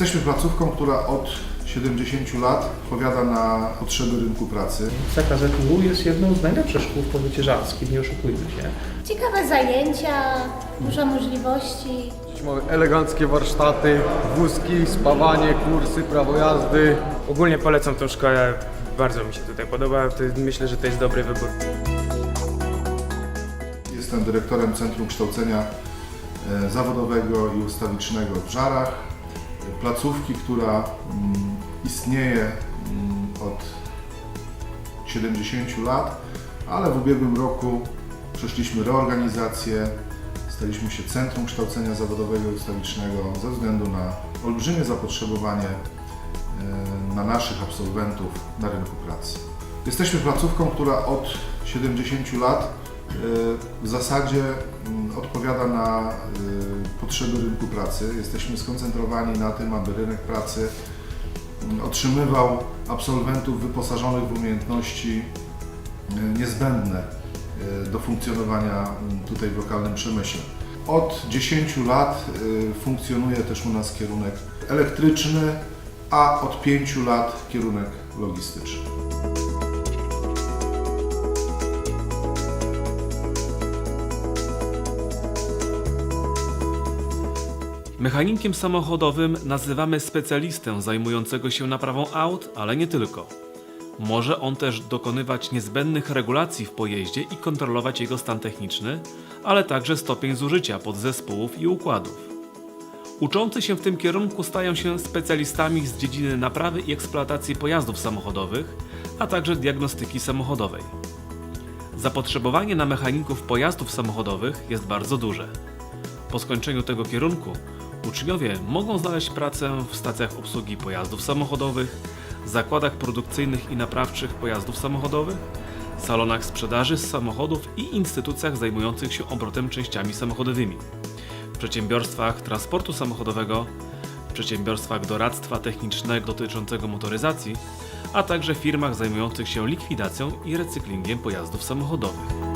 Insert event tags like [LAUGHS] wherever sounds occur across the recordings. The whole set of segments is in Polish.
Jesteśmy placówką, która od 70 lat odpowiada na potrzeby rynku pracy. CKZU jest jedną z najlepszych szkół w powiecie żalskim, nie oszukujmy się. Ciekawe zajęcia, dużo możliwości. Mamy eleganckie warsztaty, wózki, spawanie, kursy, prawo jazdy. Ogólnie polecam tą szkołę, bardzo mi się tutaj podoba. To, myślę, że to jest dobry wybór. Jestem dyrektorem Centrum Kształcenia e, Zawodowego i Ustawicznego w Żarach. Placówki, która mm, istnieje mm, od 70 lat, ale w ubiegłym roku przeszliśmy reorganizację, staliśmy się Centrum Kształcenia Zawodowego i Ustawicznego ze względu na olbrzymie zapotrzebowanie e, na naszych absolwentów na rynku pracy. Jesteśmy placówką, która od 70 lat e, w zasadzie mm, odpowiada na e, potrzeby rynku pracy. Jesteśmy skoncentrowani na tym, aby rynek pracy mm, otrzymywał absolwentów wyposażonych w umiejętności e, niezbędne e, do funkcjonowania mm, tutaj w lokalnym przemyśle. Od 10 lat e, funkcjonuje też u nas kierunek elektryczny, a od 5 lat kierunek logistyczny. Mechanikiem samochodowym nazywamy specjalistę zajmującego się naprawą aut, ale nie tylko. Może on też dokonywać niezbędnych regulacji w pojeździe i kontrolować jego stan techniczny, ale także stopień zużycia podzespołów i układów. Uczący się w tym kierunku stają się specjalistami z dziedziny naprawy i eksploatacji pojazdów samochodowych, a także diagnostyki samochodowej. Zapotrzebowanie na mechaników pojazdów samochodowych jest bardzo duże. Po skończeniu tego kierunku uczniowie mogą znaleźć pracę w stacjach obsługi pojazdów samochodowych, zakładach produkcyjnych i naprawczych pojazdów samochodowych, salonach sprzedaży samochodów i instytucjach zajmujących się obrotem częściami samochodowymi, w przedsiębiorstwach transportu samochodowego, w przedsiębiorstwach doradztwa technicznego dotyczącego motoryzacji, a także firmach zajmujących się likwidacją i recyklingiem pojazdów samochodowych.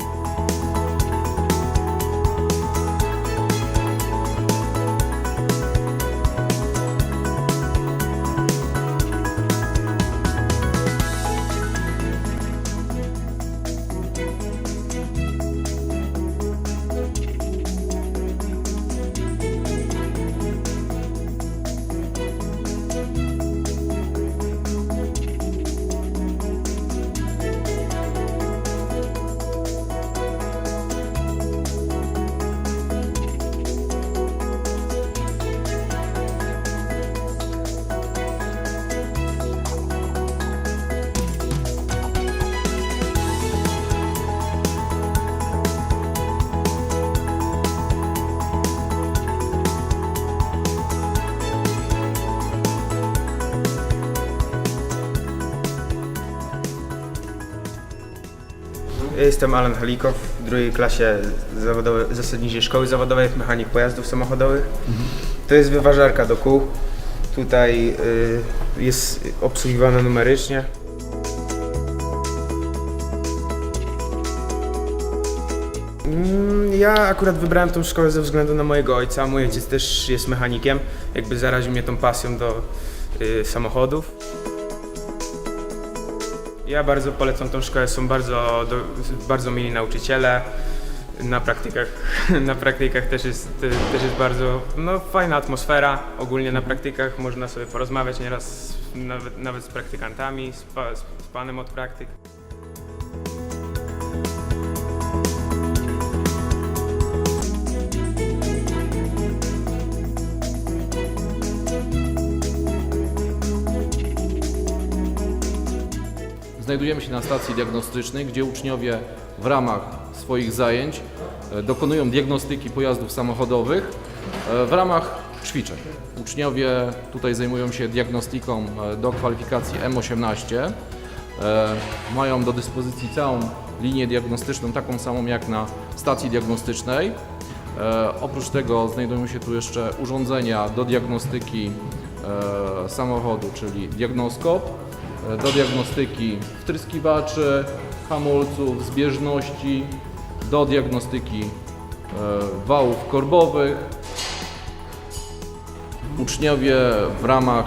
Jestem Alan Halikow w drugiej klasie zawodowej, zasadniczej szkoły zawodowej mechanik pojazdów samochodowych. To jest wyważarka do kół. Tutaj y, jest obsługiwana numerycznie. Mm, Ja akurat wybrałem tą szkołę ze względu na mojego ojca. Mój ojciec też jest mechanikiem. Jakby zaraził mnie tą pasją do y, samochodów. Ja bardzo polecam tą szkołę, są bardzo, do, bardzo mili nauczyciele. Na praktykach, [LAUGHS] na praktykach też, jest, też jest bardzo no, fajna atmosfera. Ogólnie na praktykach można sobie porozmawiać nieraz nawet, nawet z praktykantami, z, z panem od praktyk. Znajdujemy się na stacji diagnostycznej, gdzie uczniowie w ramach swoich zajęć e, dokonują diagnostyki pojazdów samochodowych e, w ramach ćwiczeń. Uczniowie tutaj zajmują się diagnostyką e, do kwalifikacji M18. E, Mają do dyspozycji całą linię diagnostyczną, taką samą jak na stacji diagnostycznej. Oprócz tego znajdują się tu jeszcze urządzenia do diagnostyki samochodu, czyli diagnoskop, do diagnostyki wtryskiwaczy, hamulców, zbieżności, do diagnostyki e, wałów korbowych. Uczniowie w ramach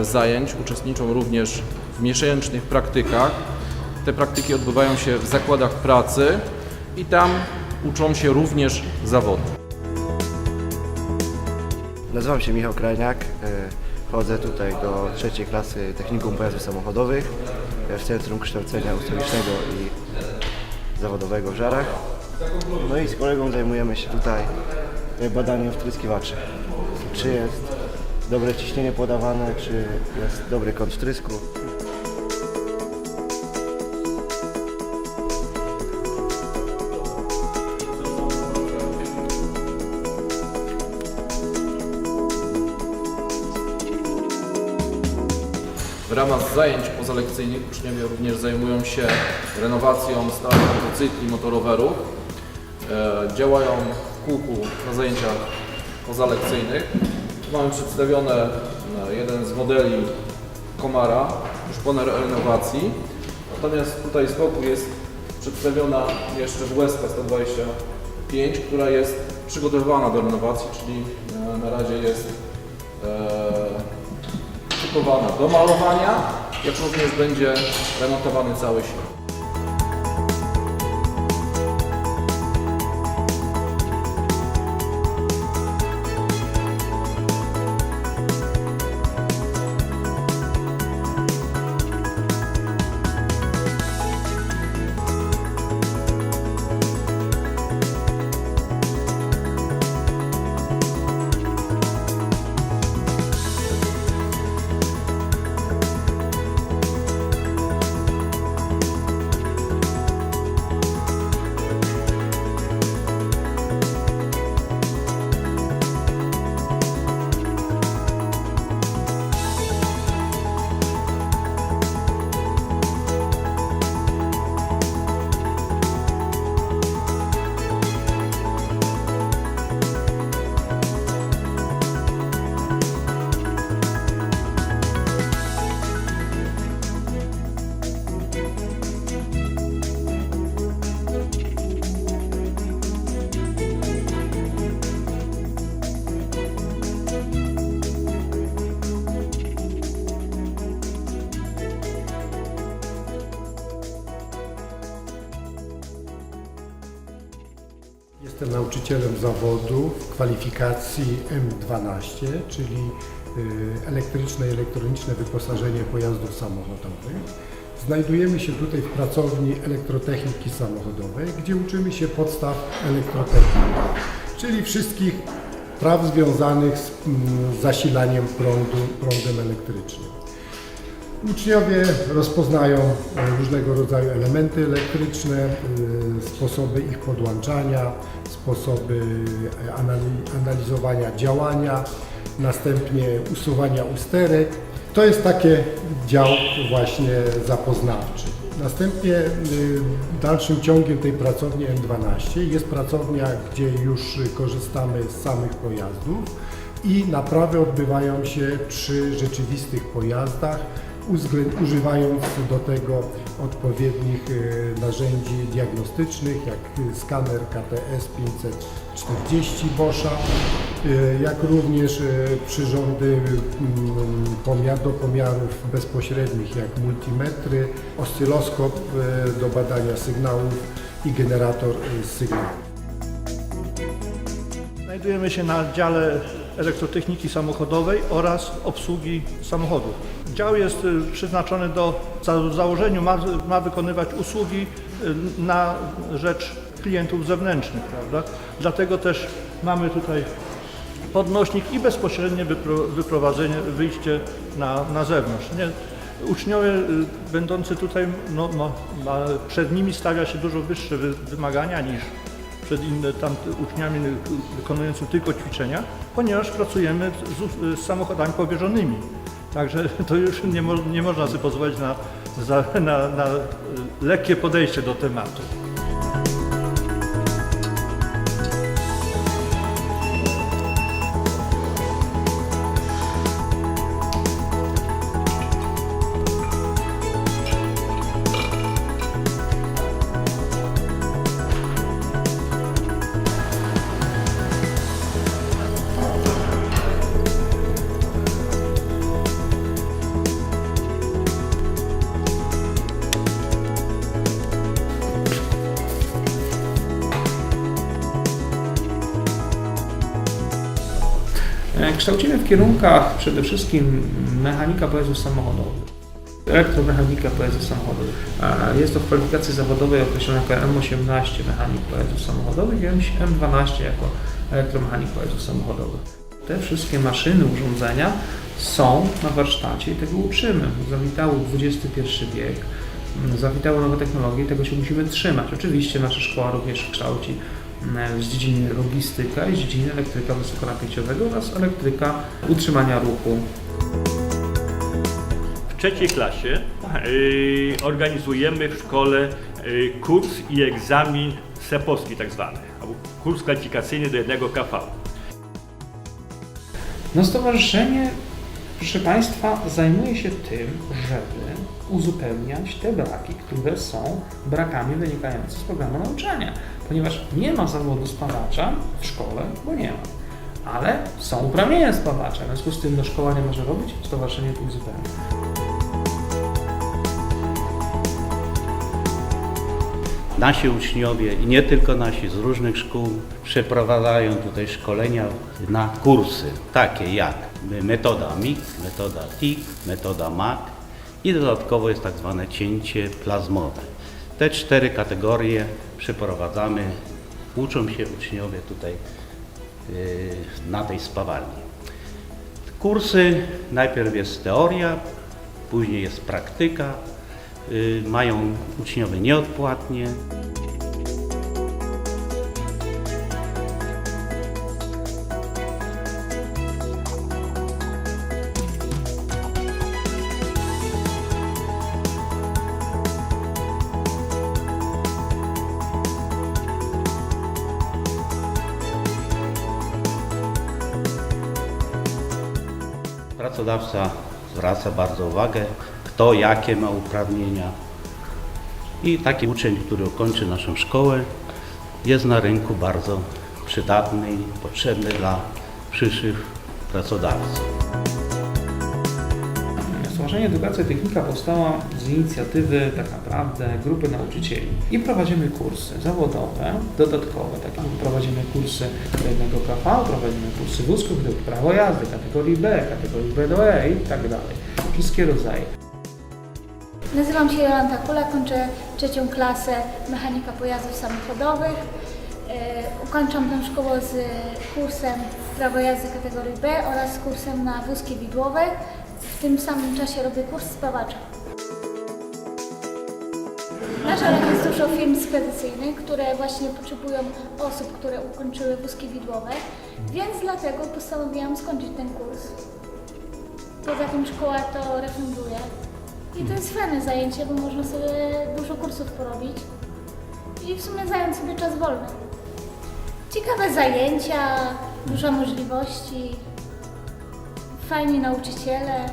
e, zajęć uczestniczą również w miesięcznych praktykach. Te praktyki odbywają się w zakładach pracy i tam uczą się również zawodu. Nazywam się Michał Krajniak. Chodzę tutaj do trzeciej klasy Technikum Pojazdów Samochodowych e, w Centrum Kształcenia Ustawicznego i Zawodowego w Żarach. No i z kolegą zajmujemy się tutaj e, badaniem wtryskiwaczy. Czy jest dobre ciśnienie podawane, czy jest dobry kąt wtrysku. W ramach zajęć pozalekcyjnych uczniowie również zajmują się renowacją starych motocykli, motorowerów. E, działają w kółku na zajęciach pozalekcyjnych. Tu mamy przedstawione e, jeden z modeli Komara, już po renowacji. Natomiast tutaj z boku jest przedstawiona jeszcze WSK 125, która jest przygotowywana do renowacji, czyli e, na razie jest do malowania, jak również będzie remontowany cały silnik. Jestem nauczycielem zawodu w kwalifikacji M12, czyli y, elektryczne i elektroniczne wyposażenie pojazdów samochodowych. Znajdujemy się tutaj w pracowni elektrotechniki samochodowej, gdzie uczymy się podstaw elektrotechniki, czyli wszystkich praw związanych z mm, zasilaniem prądu, prądem elektrycznym. Uczniowie rozpoznają e, różnego rodzaju elementy elektryczne, e, sposoby ich podłączania, sposoby e, anali- analizowania działania, następnie usuwania usterek. To jest taki dział właśnie zapoznawczy. Następnie dalszym ciągiem tej pracowni M12 jest pracownia, gdzie już korzystamy z samych pojazdów i naprawy odbywają się przy rzeczywistych pojazdach, używając do tego odpowiednich e, narzędzi diagnostycznych, jak e, skaner KTS 540 Boscha, e, jak również przyrządy mm, do pomiarów bezpośrednich, jak multimetry, oscyloskop do badania sygnałów i generator sygnałów. Znajdujemy się na dziale elektrotechniki samochodowej oraz obsługi samochodów. Dział jest y, przeznaczony do, w założeniu ma, ma wykonywać usługi y, na rzecz klientów zewnętrznych, prawda? Dlatego też mamy tutaj podnośnik i bezpośrednie wypro, wyprowadzenie, wyjście na, na zewnątrz. Nie, uczniowie y, będący tutaj, no, ma, przed nimi stawia się dużo wyższe wy, wymagania niż przed innymi tam uczniami wykonującymi tylko ćwiczenia, ponieważ pracujemy z, z samochodami powierzonymi. Także to już nie, mo, nie można sobie pozwolić na, na, na y, lekkie podejście do tematu. Kształcimy w kierunkach przede wszystkim mechanika pojazdów samochodowych, elektromechanika pojazdów samochodowych. Jest to w kwalifikacji zawodowej określone jako M18 mechanik pojazdów samochodowych i M12 jako elektromechanik pojazdów samochodowych. Te wszystkie maszyny, urządzenia są na warsztacie i tego uczymy. Zawitały XXI wiek, zawitały nowe technologie i tego się musimy trzymać. Oczywiście nasza szkoła również kształci z dziedziny logistyka i z dziedziny elektryka wysokonapięciowego oraz elektryka utrzymania ruchu. W trzeciej klasie y, organizujemy w szkole y, kurs i egzamin sepowski tak zwany, albo kurs kwalifikacyjny do jednego KV. No stowarzyszenie, proszę Państwa, zajmuje się tym, żeby uzupełniać te braki, które są brakami wynikającymi z programu nauczania. Ponieważ nie ma zawodu spawacza w szkole, bo nie ma. Ale są uprawnienia spawacza, w związku z tym no, szkoła nie może robić, stowarzyszenie to uzupełnia. Nasi uczniowie i nie tylko nasi z różnych szkół przeprowadzają tutaj szkolenia na kursy takie jak metoda MIG, metoda TIG, metoda MAC i dodatkowo jest tak zwane cięcie plazmowe. Te cztery kategorie przeprowadzamy, uczą się uczniowie tutaj yy, na tej spawalni. Kursy najpierw jest teoria, później jest praktyka, y, mają uczniowie nieodpłatnie. Pracodawca zwraca bardzo uwagę, kto jakie ma uprawnienia. I taki uczeń, który ukończy naszą szkołę, jest na rynku bardzo przydatny i potrzebny dla przyszłych pracodawców. Stowarzyszenie Edukacja Technika powstała z inicjatywy tak naprawdę grupy nauczycieli i prowadzimy kursy zawodowe, dodatkowe, takie prowadzimy kursy jednego KV, prowadzimy kursy wózków, prawo jazdy, kategorii B, kategorii B do E i tak dalej. Wszystkie rodzaje. Nazywam się Jolanta Kula, kończę trzecią klasę mechanika pojazdów samochodowych. E, Ukończam tę szkołę z kursem prawo jazdy kategorii B oraz kursem na wózki widłowe. W tym samym czasie robię kurs spawacza. Na żarach jest dużo firm spedycyjnych, które właśnie potrzebują osób, które ukończyły wózki widłowe, więc dlatego postanowiłam skończyć ten kurs. Poza tym szkoła to refunduje. I to jest fajne zajęcie, bo można sobie dużo kursów porobić i w sumie zająć sobie czas wolny. Ciekawe zajęcia, dużo możliwości, fajni nauczyciele.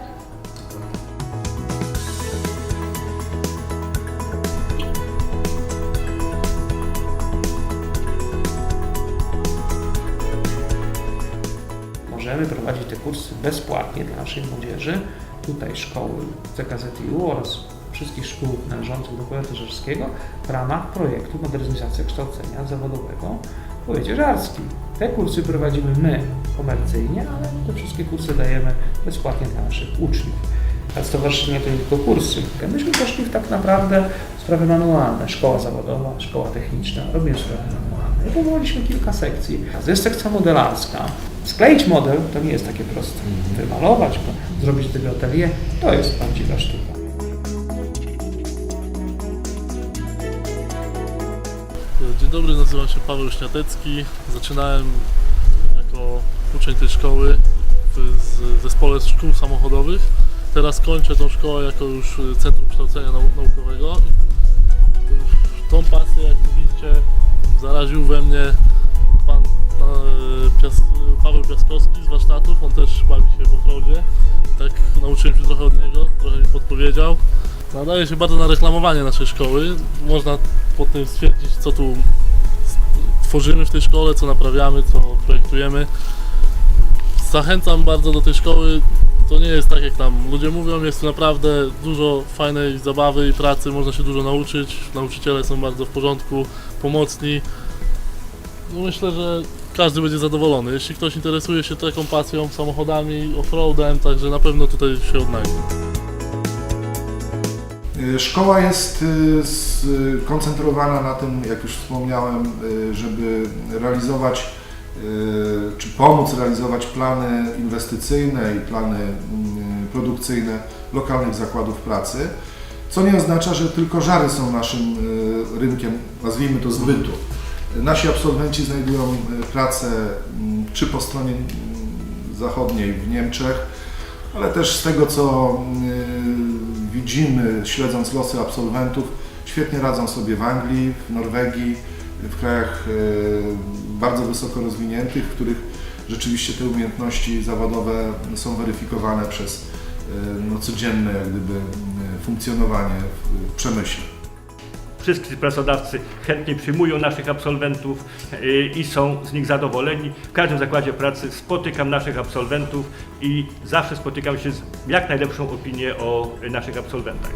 Możemy prowadzić te kursy bezpłatnie dla naszej młodzieży. Tutaj szkoły CKZiU oraz wszystkich szkół należących do powiatu żerskiego w ramach projektu Modernizacja Kształcenia Zawodowego w powiecie żarskim. Te kursy prowadzimy my komercyjnie, ale te wszystkie kursy dajemy bezpłatnie dla naszych uczniów. A stowarzyszenie to nie tylko kursy. Myśmy poszli w tak naprawdę sprawy manualne. Szkoła zawodowa, szkoła techniczna, robimy sprawy manualne. I powołaliśmy kilka sekcji. Jest sekcja modelarska. Skleić model to nie jest takie proste. Wymalować go, zrobić tego atelier, to jest prawdziwa sztuka. Dzień dobry, nazywam się Paweł Śniatecki. Zaczynałem jako uczeń tej szkoły w zespole szkół samochodowych. Teraz kończę tą szkołę jako już Centrum Kształcenia Nau- Naukowego. Tą pasję, jak widzicie, zaraził we mnie pan e, Paweł Piaskowski z warsztatów. On też bawi się w offroadzie. Tak nauczyłem się trochę od niego, trochę mi podpowiedział. Nadaje się bardzo na reklamowanie naszej szkoły. Można po tym stwierdzić, co tu tworzymy w tej szkole, co naprawiamy, co projektujemy. Zachęcam bardzo do tej szkoły. To nie jest tak, jak tam ludzie mówią, jest tu naprawdę dużo fajnej zabawy i pracy, można się dużo nauczyć. Nauczyciele są bardzo w porządku, pomocni. No myślę, że każdy będzie zadowolony. Jeśli ktoś interesuje się taką pasją, samochodami, offroadem, także na pewno tutaj się odnajdzie. Y, Szkoła jest y, skoncentrowana na tym, jak już wspomniałem, y, żeby realizować y, czy pomóc realizować plany inwestycyjne i plany mm, produkcyjne lokalnych zakładów pracy, co nie oznacza, że tylko żary są naszym y, rynkiem, nazwijmy to zbytu. Nasi absolwenci znajdują y, pracę mm, czy po stronie mm, zachodniej w Niemczech, ale też z tego co y, widzimy, śledząc losy absolwentów, świetnie radzą sobie w Anglii, w Norwegii, w krajach y, bardzo wysoko rozwiniętych, w których rzeczywiście te umiejętności zawodowe są weryfikowane przez y, no, codzienne jak gdyby, funkcjonowanie w przemyśle. Wszyscy pracodawcy chętnie przyjmują naszych absolwentów y, i są z nich zadowoleni. W każdym zakładzie pracy spotykam naszych absolwentów i zawsze spotykam się z jak najlepszą opinię o naszych absolwentach.